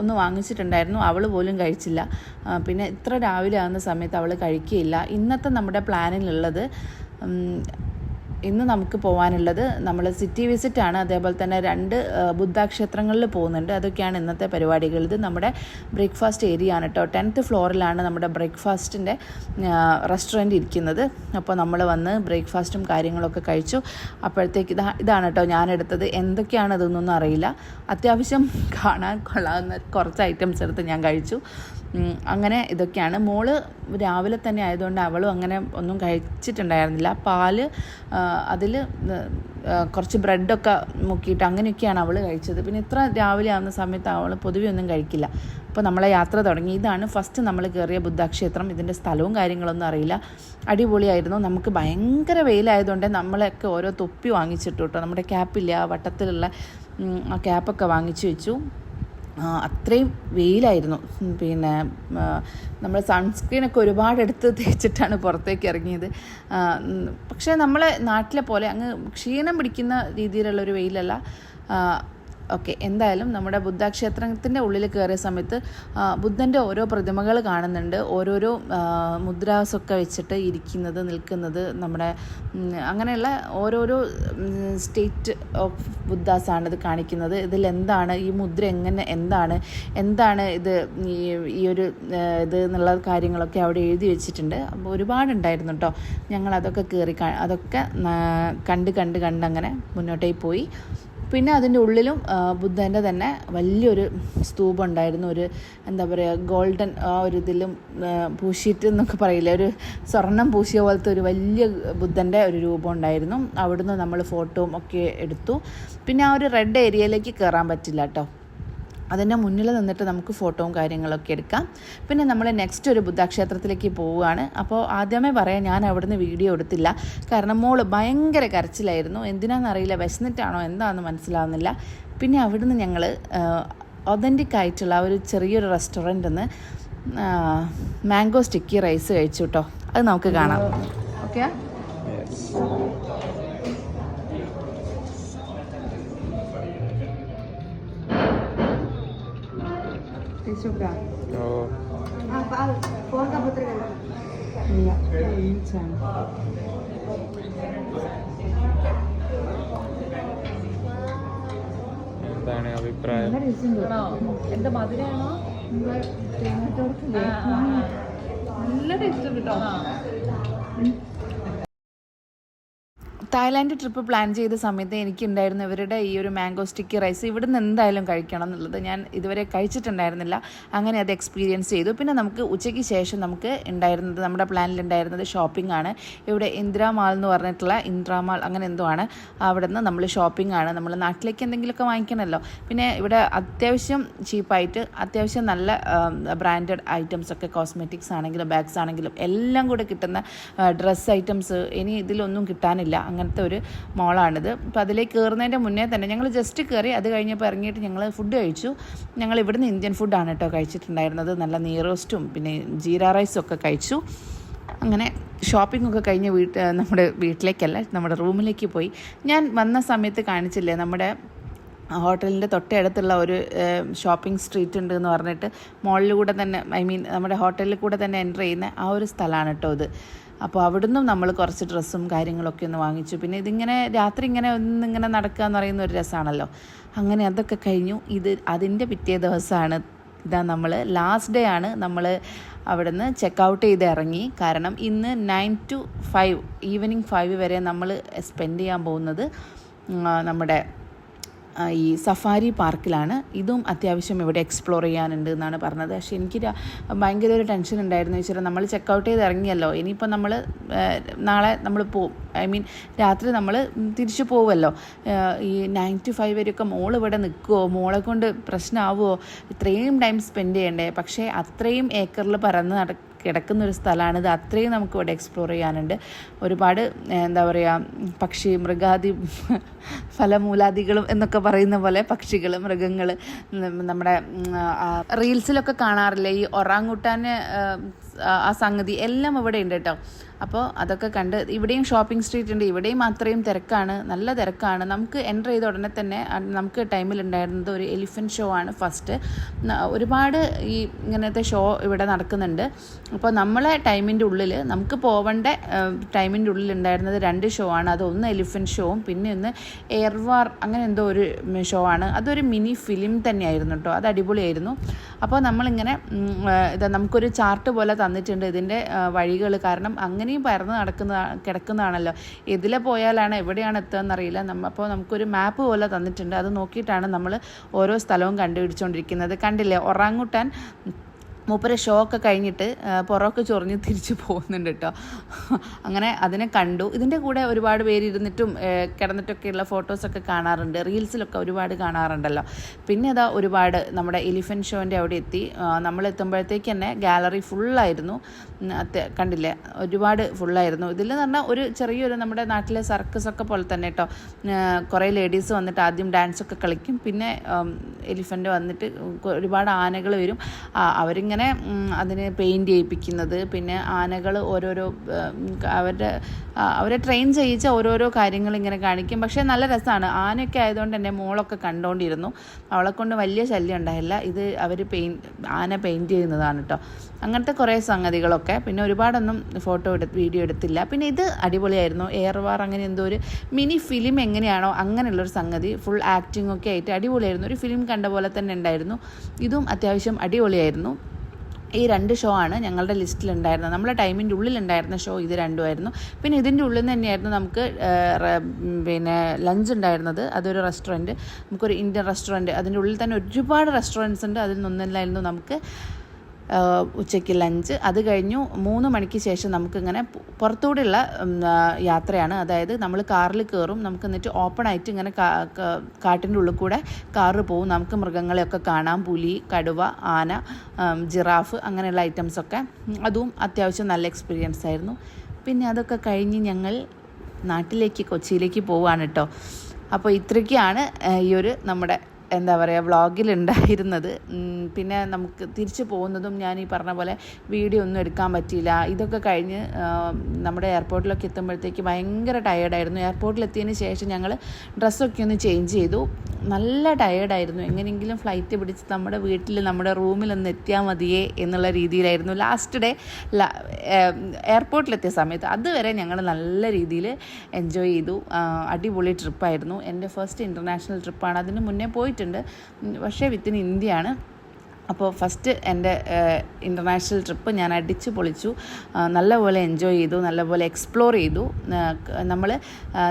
ഒന്ന് വാങ്ങിച്ചിട്ടുണ്ടായിരുന്നു. അവൾ പോലും കഴിച്ചില്ല. പിന്നെ ഇത്ര രാവിലെ ആകുന്ന സമയത്ത് അവൾ കഴിക്കുകയില്ല. ഇന്നത്തെ നമ്മുടെ പ്ലാനിലുള്ളത് ഇന്ന് നമുക്ക് പോകാനുള്ളത് നമ്മൾ സിറ്റി വിസിറ്റ് ആണ് അതേപോലെ തന്നെ രണ്ട് ബുദ്ധാക്ഷേത്രങ്ങളിൽ ബുദ്ധ ക്ഷേത്രങ്ങളിൽ പോകുന്നുണ്ട്. അതൊക്കെയാണ് ഇന്നത്തെ പരിപാടികൾ ഇത് നമ്മുടെ ബ്രേക്ക്ഫാസ്റ്റ് ഏരിയ ആണ് കേട്ടോ ടെൻത്ത് ഫ്ലോറിലാണ് നമ്മുടെ ബ്രേക്ക്ഫാസ്റ്റിന്റെ റെസ്റ്റോറന്റ് ഇരിക്കുന്നത്. അപ്പോൾ നമ്മൾ വന്ന് ബ്രേക്ക്ഫാസ്റ്റും കാര്യങ്ങളൊക്കെ കഴിച്ചു. അപ്പോഴത്തേക്ക് ഇതാ ഇതാണ് കേട്ടോ ഞാനെടുത്തത് എന്തൊക്കെയാണ് ഇതൊന്നും അറിയില്ല. അത്യാവശ്യം കാണാൻ കൊള്ളാവുന്ന കുറച്ച് ഐറ്റംസ് എടുത്ത് ഞാൻ കഴിച്ചു. അങ്ങനെ ഇതൊക്കെയാണ്. മോൾ രാവിലെ തന്നെ ആയതുകൊണ്ട് അവളും അങ്ങനെ ഒന്നും കഴിച്ചിട്ടുണ്ടായിരുന്നില്ല. പാൽ അതിൽ കുറച്ച് ബ്രെഡൊക്കെ മുക്കിയിട്ട് അങ്ങനെയൊക്കെയാണ് അവൾ കഴിച്ചത്. പിന്നെ ഇത്ര രാവിലെ ആവുന്ന സമയത്ത് അവൾ പൊതുവെ ഒന്നും കഴിക്കില്ല. അപ്പോൾ നമ്മളെ യാത്ര തുടങ്ങി. ഇതാണ് ഫസ്റ്റ് നമ്മൾ കയറിയ ബുദ്ധക്ഷേത്രം. ഇതിന്റെ സ്ഥലവും കാര്യങ്ങളൊന്നും അറിയില്ല. അടിപൊളിയായിരുന്നു. നമുക്ക് ഭയങ്കര വെയിലായതുകൊണ്ട് നമ്മളൊക്കെ ഓരോ തൊപ്പി വാങ്ങിച്ചിട്ടു കേട്ടോ നമ്മുടെ ക്യാപ്പില്ല വട്ടത്തിലുള്ള ആ ക്യാപ്പൊക്കെ വാങ്ങിച്ചു വെച്ചു. അത്രയും വെയിലായിരുന്നു. പിന്നെ നമ്മൾ സൺസ്ക്രീനൊക്കെ ഒരുപാട് എടുത്ത് തേച്ചിട്ടാണ് പുറത്തേക്ക് ഇറങ്ങിയത്. പക്ഷേ നമ്മളെ നാട്ടിലെ പോലെ അങ്ങ് ക്ഷീണം പിടിക്കുന്ന രീതിയിലുള്ള ഒരു വെയിലല്ല. ഓക്കെ എന്തായാലും നമ്മുടെ ബുദ്ധക്ഷേത്രത്തിന്റെ ഉള്ളിൽ കയറിയ സമയത്ത് ബുദ്ധന്റെ ഓരോ പ്രതിമകൾ കാണുന്നുണ്ട്. ഓരോരോ മുദ്രാസൊക്കെ വെച്ചിട്ട് ഇരിക്കുന്നത് നിൽക്കുന്നത് നമ്മുടെ അങ്ങനെയുള്ള ഓരോരോ സ്റ്റേറ്റ് ഓഫ് ബുദ്ധാസാണ് ഇത് കാണിക്കുന്നത്. ഇതിൽ എന്താണ് ഈ മുദ്ര എങ്ങനെ എന്താണ് എന്താണ് ഇത് ഈ ഒരു ഇത് എന്നുള്ള കാര്യങ്ങളൊക്കെ അവിടെ എഴുതി വെച്ചിട്ടുണ്ട്. അപ്പോൾ ഒരുപാടുണ്ടായിരുന്നു കേട്ടോ ഞങ്ങൾ അതൊക്കെ കയറി അതൊക്കെ കണ്ട് കണ്ട് കണ്ട് അങ്ങനെ മുന്നോട്ടേ പോയി. പിന്നെ അതിന്റെ ഉള്ളിലും ബുദ്ധന്റെ തന്നെ വലിയൊരു സ്തൂപം ഉണ്ടായിരുന്നു ഒരു എന്താ പറയുക ഗോൾഡൻ ആ ഒരു ഇതിലും പൂശിയിട്ട് എന്നൊക്കെ പറയില്ല ഒരു സ്വർണം പൂശിയ പോലത്തെ ഒരു വലിയ ബുദ്ധന്റെ ഒരു രൂപം ഉണ്ടായിരുന്നു അവിടുന്ന് നമ്മൾ ഫോട്ടോയും ഒക്കെ എടുത്തു. പിന്നെ ആ ഒരു റെഡ് ഏരിയയിലേക്ക് കയറാൻ പറ്റില്ല കേട്ടോ. അതിന്റെ മുന്നിൽ നിന്നിട്ട് നമുക്ക് ഫോട്ടോയും കാര്യങ്ങളൊക്കെ എടുക്കാം. പിന്നെ നമ്മൾ നെക്സ്റ്റ് ഒരു ബുദ്ധക്ഷേത്രത്തിലേക്ക് പോവുകയാണ്. അപ്പോൾ ആദ്യമേ പറയാം ഞാൻ അവിടുന്ന് വീഡിയോ എടുത്തില്ല. കാരണം മോൾ ഭയങ്കര കരച്ചിലായിരുന്നു. എന്തിനാണെന്നറിയില്ല വിശന്നിട്ടാണോ എന്താണെന്ന് മനസ്സിലാവുന്നില്ല. പിന്നെ അവിടുന്ന് ഞങ്ങൾ ഒതന്റിക് ആയിട്ടുള്ള ഒരു ചെറിയൊരു റെസ്റ്റോറന്റിൽ നിന്ന് മാംഗോ സ്റ്റിക്കി റൈസ് കഴിച്ചു കേട്ടോ അത് നമുക്ക് കാണാം. ഓക്കെ എന്താണ് അഭിപ്രായം? എന്താ മധുരയാണോ നല്ല ടേസ്റ്റ് കിട്ടോ. തായ്ലാൻഡ് ട്രിപ്പ് പ്ലാൻ ചെയ്ത സമയത്ത് എനിക്കുണ്ടായിരുന്ന ഇവരുടെ ഈ ഒരു മാംഗോ സ്റ്റിക്കി റൈസ് ഇവിടുന്ന് എന്തായാലും കഴിക്കണം എന്നുള്ളത് ഞാൻ ഇതുവരെ കഴിച്ചിട്ടുണ്ടായിരുന്നില്ല. അങ്ങനെ അത് എക്സ്പീരിയൻസ് ചെയ്തു. പിന്നെ നമുക്ക് ഉച്ചയ്ക്ക് ശേഷം നമുക്ക് ഉണ്ടായിരുന്നത് നമ്മുടെ പ്ലാനിൽ ഉണ്ടായിരുന്നത് ഷോപ്പിംഗ് ആണ്. ഇവിടെ ഇന്ദ്ര മാൾ എന്ന് പറഞ്ഞിട്ടുള്ള ഇന്ദ്ര മാൾ അങ്ങനെ എന്തോ ആണ്. അവിടെ നിന്ന് നമ്മൾ ഷോപ്പിംഗ് ആണ്. നമ്മൾ നാട്ടിലേക്ക് എന്തെങ്കിലുമൊക്കെ വാങ്ങിക്കണമല്ലോ. പിന്നെ ഇവിടെ അത്യാവശ്യം ചീപ്പായിട്ട് അത്യാവശ്യം നല്ല ബ്രാൻഡഡ് ഐറ്റംസ് ഒക്കെ കോസ്മെറ്റിക്സ് ആണെങ്കിലും ബാഗ്സ് ആണെങ്കിലും എല്ലാം കൂടെ കിട്ടുന്ന ഡ്രസ്സ് ഐറ്റംസ് ഇനി ഇതിലൊന്നും കിട്ടാനില്ല. അങ്ങനത്തെ ഒരു മോളാണിത്. അപ്പോൾ അതിലേക്ക് കയറുന്നതിന്റെ മുന്നേ തന്നെ ഞങ്ങൾ ജസ്റ്റ് കയറി അത് കഴിഞ്ഞപ്പോൾ ഇറങ്ങിയിട്ട് ഞങ്ങൾ ഫുഡ് കഴിച്ചു. ഞങ്ങൾ ഇവിടുന്ന് ഇന്ത്യൻ ഫുഡാണ് കേട്ടോ കഴിച്ചിട്ടുണ്ടായിരുന്നത്. നല്ല നീറോസ്റ്റും പിന്നെ ജീര റൈസും ഒക്കെ കഴിച്ചു. അങ്ങനെ ഷോപ്പിംഗ് ഒക്കെ കഴിഞ്ഞ് വീട്ട് നമ്മുടെ വീട്ടിലേക്കല്ല നമ്മുടെ റൂമിലേക്ക് പോയി. ഞാൻ വന്ന സമയത്ത് കാണിച്ചില്ലേ നമ്മുടെ ഹോട്ടലിന്റെ തൊട്ടടുത്തുള്ള ഒരു ഷോപ്പിംഗ് സ്ട്രീറ്റ് ഉണ്ട് എന്ന് പറഞ്ഞിട്ട് മോളിലൂടെ തന്നെ ഐ മീൻ നമ്മുടെ ഹോട്ടലിൽ കൂടെ തന്നെ എന്റർ ചെയ്യുന്ന ആ ഒരു സ്ഥലമാണ് കേട്ടോ ഇത്. അപ്പോൾ അവിടുന്നും നമ്മൾ കുറച്ച് ഡ്രസ്സും കാര്യങ്ങളൊക്കെ ഒന്ന് വാങ്ങിച്ചു. പിന്നെ ഇതിങ്ങനെ രാത്രി ഇങ്ങനെ ഒന്നിങ്ങനെ നടക്കുക എന്ന് പറയുന്ന ഒരു രസമാണല്ലോ അങ്ങനെ അതൊക്കെ കഴിഞ്ഞു. ഇത് അതിന്റെ പിറ്റേ ദിവസമാണ് ഇതാ നമ്മൾ ലാസ്റ്റ് ഡേ ആണ് നമ്മൾ അവിടുന്ന് ചെക്ക് ഔട്ട് ചെയ്ത് ഇറങ്ങി. കാരണം ഇന്ന് nine to five evening five വരെ നമ്മൾ സ്പെൻഡ് ചെയ്യാൻ പോകുന്നത് നമ്മുടെ ഈ സഫാരി പാർക്കിലാണ്. ഇതും അത്യാവശ്യം ഇവിടെ എക്സ്പ്ലോർ ചെയ്യാനുണ്ട് എന്നാണ് പറഞ്ഞത്. പക്ഷേ എനിക്ക് ഭയങ്കര ഒരു ടെൻഷൻ ഉണ്ടായിരുന്നു. വെച്ചാൽ നമ്മൾ ചെക്കൗട്ട് ചെയ്ത് ഇറങ്ങിയല്ലോ. ഇനിയിപ്പോൾ നമ്മൾ നാളെ നമ്മൾ പോവും ഐ മീൻ രാത്രി നമ്മൾ തിരിച്ചു പോവുമല്ലോ ഈ നയൻ ടു ഫൈവ് വരെയൊക്കെ മോൾ ഇവിടെ നിൽക്കുമോ മോളെ കൊണ്ട് പ്രശ്നമാവുമോ ഇത്രയും ടൈം സ്പെൻഡ് ചെയ്യണ്ടേ? പക്ഷേ അത്രയും ഏക്കറിൽ പറന്ന് നട കിടക്കുന്ന ഒരു സ്ഥലമാണ്. ഇത് അത്രയും നമുക്ക് ഇവിടെ എക്സ്പ്ലോർ ചെയ്യാനുണ്ട്. ഒരുപാട് എന്താ പറയുക പക്ഷി മൃഗാദി ഫലമൂലാദികളും എന്നൊക്കെ പറയുന്ന പോലെ പക്ഷികൾ മൃഗങ്ങൾ നമ്മുടെ റീൽസിലൊക്കെ കാണാറില്ലേ? ഈ ഒറാങ്ങൂട്ടാൻ ആ- സംഗതി എല്ലാം ഇവിടെ ഉണ്ട് കേട്ടോ. അപ്പോൾ അതൊക്കെ കണ്ട് ഇവിടെയും ഷോപ്പിംഗ് സ്ട്രീറ്റ് ഉണ്ട്. ഇവിടെയും അത്രയും തിരക്കാണ്. നല്ല തിരക്കാണ്. നമുക്ക് എന്റർ ചെയ്ത ഉടനെ തന്നെ നമുക്ക് ടൈമിൽ ഉണ്ടായിരുന്നത് ഒരു എലിഫന്റ് ഷോ ആണ് ഫസ്റ്റ് ഒരുപാട് ഈ ഇങ്ങനത്തെ ഷോ ഇവിടെ നടക്കുന്നുണ്ട്. അപ്പോൾ നമ്മളെ ടൈമിന്റെ ഉള്ളിൽ നമുക്ക് പോവേണ്ട ടൈമിന്റെ ഉള്ളിൽ ഉണ്ടായിരുന്നത് രണ്ട് ഷോ ആണ്. അതൊന്ന് എലിഫന്റ് ഷോവും പിന്നെ ഒന്ന് എയർവാർ അങ്ങനെ എന്തോ ഒരു ഷോ ആണ്. അതൊരു മിനി ഫിലിം തന്നെയായിരുന്നു കേട്ടോ അത് അടിപൊളിയായിരുന്നു. അപ്പോൾ നമ്മളിങ്ങനെ ഇത് നമുക്കൊരു ചാർട്ട് പോലെ തന്നിട്ടുണ്ട് ഇതിന്റെ വഴികൾ കാരണം അങ്ങനെയും പരന്ന് നടക്കുന്ന കിടക്കുന്നതാണല്ലോ. ഇതിലെ പോയാലാണ് എവിടെയാണ് എത്തുകയെന്നറിയില്ല. നമ്മ അപ്പോൾ നമുക്കൊരു മാപ്പ് പോലെ തന്നിട്ടുണ്ട്. അത് നോക്കിയിട്ടാണ് നമ്മൾ ഓരോ സ്ഥലവും കണ്ടുപിടിച്ചുകൊണ്ടിരിക്കുന്നത്. കണ്ടില്ലേ? ഒറാങ്ങുട്ടാൻ മൂപ്പരെ ഷോ ഒക്കെ കഴിഞ്ഞിട്ട് പുറമൊക്കെ ചൊറിഞ്ഞ് തിരിച്ചു പോകുന്നുണ്ട് കേട്ടോ അങ്ങനെ അതിനെ കണ്ടു. ഇതിന്റെ കൂടെ ഒരുപാട് പേര് ഇരുന്നിട്ടും കിടന്നിട്ടൊക്കെയുള്ള ഫോട്ടോസൊക്കെ കാണാറുണ്ട്. റീൽസിലൊക്കെ ഒരുപാട് കാണാറുണ്ടല്ലോ. പിന്നെ അതാ ഒരുപാട് നമ്മുടെ എലിഫന്റ് ഷോന്റെ അവിടെ എത്തി. നമ്മൾ എത്തുമ്പോഴത്തേക്ക് തന്നെ ഗാലറി ഫുള്ളായിരുന്നു. കണ്ടില്ലേ? ഒരുപാട് ഫുള്ളായിരുന്നു. ഇതിൽ എന്ന് പറഞ്ഞാൽ ഒരു ചെറിയൊരു നമ്മുടെ നാട്ടിലെ സർക്കസൊക്കെ പോലെ തന്നെ കേട്ടോ കുറേ ലേഡീസ് വന്നിട്ട് ആദ്യം ഡാൻസൊക്കെ കളിക്കും. പിന്നെ എലിഫന്റ് വന്നിട്ട് ഒരുപാട് ആനകൾ വരും. അവരിങ്ങനെ ഉം, അതിന് പെയിന്റ് ചെയ്യിപ്പിക്കുന്നത്. പിന്നെ ആനകൾ ഓരോരോ അവരുടെ അവരെ ട്രെയിൻ ചെയ്യിച്ച ഓരോരോ കാര്യങ്ങൾ ഇങ്ങനെ കാണിക്കും. പക്ഷേ നല്ല രസമാണ് ആനയൊക്കെ ആയതുകൊണ്ട് എന്റെ മോളൊക്കെ കണ്ടുകൊണ്ടിരുന്നു അവളെ കൊണ്ട് വലിയ ശല്യം ഉണ്ടായില്ല. ഇത് അവർ പെയിൻ ആന പെയിന്റ് ചെയ്യുന്നതാണ് കേട്ടോ അങ്ങനത്തെ കുറേ സംഗതികളൊക്കെ. പിന്നെ ഒരുപാടൊന്നും ഫോട്ടോ എടുത്ത് വീഡിയോ എടുത്തില്ല. പിന്നെ ഇത് അടിപൊളിയായിരുന്നു. എയർവാർ അങ്ങനെ എന്തോ ഒരു മിനി ഫിലിം എങ്ങനെയാണോ അങ്ങനെയുള്ളൊരു സംഗതി. ഫുൾ ആക്ടിങ് ഒക്കെ ആയിട്ട് അടിപൊളിയായിരുന്നു. ഒരു ഫിലിം കണ്ട പോലെ തന്നെ ഉണ്ടായിരുന്നു. ഇതും അത്യാവശ്യം അടിപൊളിയായിരുന്നു. ഈ രണ്ട് ഷോ ആണ് ഞങ്ങളുടെ ലിസ്റ്റിലുണ്ടായിരുന്നത് നമ്മുടെ ടൈമിന്റെ ഉള്ളിലുണ്ടായിരുന്ന ഷോ ഇത് രണ്ടുമായിരുന്നു പിന്നെ ഇതിന്റെ ഉള്ളിൽ നിന്ന് തന്നെയായിരുന്നു നമുക്ക് പിന്നെ ലഞ്ച് ഉണ്ടായിരുന്നത് അതൊരു റെസ്റ്റോറന്റ് നമുക്കൊരു ഇന്ത്യൻ റെസ്റ്റോറന്റ് അതിന്റെ ഉള്ളിൽ തന്നെ ഒരുപാട് റെസ്റ്റോറന്റ്സ് ഉണ്ട്. അതിൽ നിന്നൊന്നിലായിരുന്നു നമുക്ക് ഉച്ചയ്ക്ക് ലഞ്ച്. അത് കഴിഞ്ഞു മൂന്ന് മണിക്ക് ശേഷം നമുക്കിങ്ങനെ പുറത്തൂടെയുള്ള യാത്രയാണ്. അതായത് നമ്മൾ കാറിൽ കയറും നമുക്ക് എന്നിട്ട് ഓപ്പൺ ആയിട്ട് ഇങ്ങനെ കാട്ടിന്റെ ഉള്ളിൽ കൂടെ കാറ് പോവും. നമുക്ക് മൃഗങ്ങളെയൊക്കെ കാണാം. പുലി കടുവ ആന ജിറാഫ് അങ്ങനെയുള്ള ഐറ്റംസൊക്കെ അതും അത്യാവശ്യം നല്ല എക്സ്പീരിയൻസ് ആയിരുന്നു. പിന്നെ അതൊക്കെ കഴിഞ്ഞ് ഞങ്ങൾ നാട്ടിലേക്ക് കൊച്ചിയിലേക്ക് പോവുകയാണ് കേട്ടോ അപ്പോൾ ഇത്രയ്ക്കാണ് ഈ ഒരു നമ്മുടെ എന്താ പറയുക വ്ളോഗിലുണ്ടായിരുന്നത്. പിന്നെ നമുക്ക് തിരിച്ചു പോകുന്നതും ഞാൻ ഈ പറഞ്ഞ പോലെ വീഡിയോ ഒന്നും എടുക്കാൻ പറ്റിയില്ല. ഇതൊക്കെ കഴിഞ്ഞ് നമ്മുടെ എയർപോർട്ടിലൊക്കെ എത്തുമ്പോഴത്തേക്ക് ഭയങ്കര ടയേർഡായിരുന്നു എയർപോർട്ടിലെത്തിയതിന് ശേഷം ഞങ്ങൾ ഡ്രസ്സൊക്കെ ഒന്ന് ചേഞ്ച് ചെയ്തു. നല്ല ടയേർഡായിരുന്നു എങ്ങനെയെങ്കിലും ഫ്ലൈറ്റ് പിടിച്ച് നമ്മുടെ വീട്ടിൽ നമ്മുടെ റൂമിൽ ഒന്ന് എത്തിയാൽ മതിയേ എന്നുള്ള രീതിയിലായിരുന്നു. ലാസ്റ്റ് ഡേ എയർപോർട്ടിലെത്തിയ സമയത്ത് അതുവരെ ഞങ്ങൾ നല്ല രീതിയിൽ എൻജോയ് ചെയ്തു. അടിപൊളി ട്രിപ്പായിരുന്നു എന്റെ ഫസ്റ്റ് ഇന്റർനാഷണൽ ട്രിപ്പാണ് അതിന് മുന്നേ പോയിട്ടുണ്ട്. പക്ഷേ വിത്തിൻ ഇന്ത്യയാണ് അപ്പോൾ ഫസ്റ്റ് എന്റെ ഇന്റർനാഷണൽ ട്രിപ്പ് ഞാൻ അടിച്ച് പൊളിച്ചു. നല്ലപോലെ എൻജോയ് ചെയ്തു. നല്ലപോലെ എക്സ്പ്ലോർ ചെയ്തു. നമ്മൾ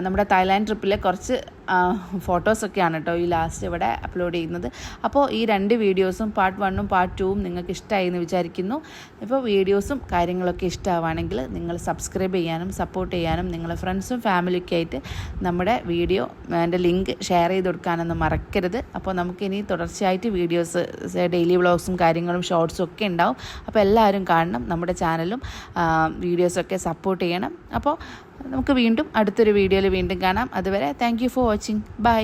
നമ്മുടെ തായ്ലാൻഡ് ട്രിപ്പിലെ കുറച്ച് ഫോട്ടോസൊക്കെയാണ് കേട്ടോ ഈ ലാസ്റ്റ് ഇവിടെ അപ്ലോഡ് ചെയ്യുന്നത്. അപ്പോൾ ഈ രണ്ട് വീഡിയോസും പാർട്ട് വണ്ണും പാർട്ട് ടൂവും നിങ്ങൾക്ക് ഇഷ്ടമായി എന്ന് വിചാരിക്കുന്നു. ഇപ്പോൾ വീഡിയോസും കാര്യങ്ങളൊക്കെ ഇഷ്ടമാവുകയാണെങ്കിൽ നിങ്ങൾ സബ്സ്ക്രൈബ് ചെയ്യാനും സപ്പോർട്ട് ചെയ്യാനും നിങ്ങളെ ഫ്രണ്ട്സും ഫാമിലിയൊക്കെ ആയിട്ട് നമ്മുടെ വീഡിയോ എന്റെ ലിങ്ക് ഷെയർ ചെയ്ത് കൊടുക്കാനൊന്നും മറക്കരുത്. അപ്പോൾ നമുക്കിനി തുടർച്ചയായിട്ട് വീഡിയോസ് ഡെയിലി വ്ളോഗ്സും കാര്യങ്ങളും ഷോർട്സും ഒക്കെ ഉണ്ടാവും. അപ്പോൾ എല്ലാവരും കാണണം നമ്മുടെ ചാനലും വീഡിയോസൊക്കെ സപ്പോർട്ട് ചെയ്യണം. അപ്പോൾ നമുക്ക് വീണ്ടും അടുത്തൊരു വീഡിയോയിൽ വീണ്ടും കാണാം. അതുവരെ താങ്ക് ഫോർ വാച്ചിങ് ബൈ